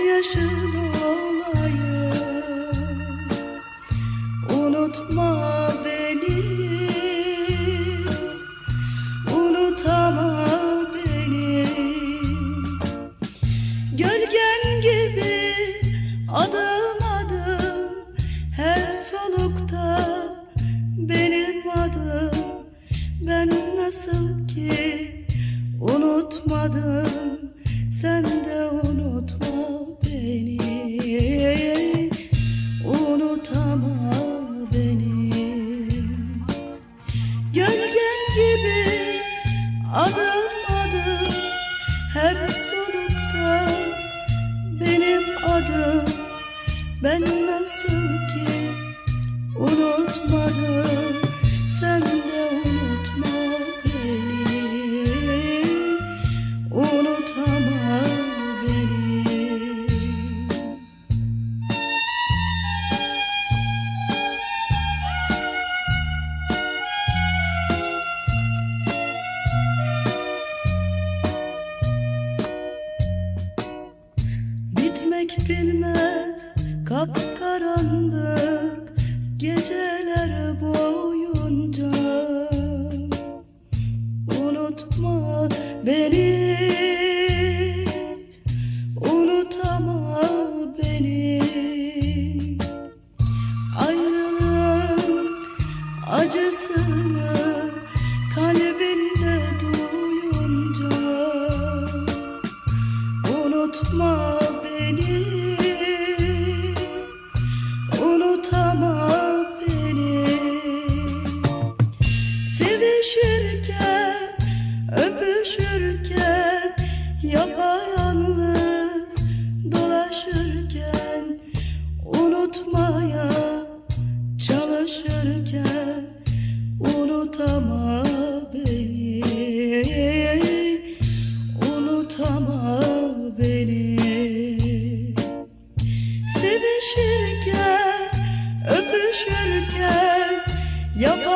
Gözyaşın olayım Unutma beni. Unutama beni. Gölgen gibi adım adım Her solukta benim adım. Ben nasıl ki unutmadım Ben nasıl ki unutmadım Sen de unutma beni. Unutama beni. Bitmek bilmez kapkaranlık geceler boyunca. Unutma beni Dolaşırken Unutmaya Çalışırken Unutama beni Unutama beni. Sevişirken, öpüşürken Yapayalnız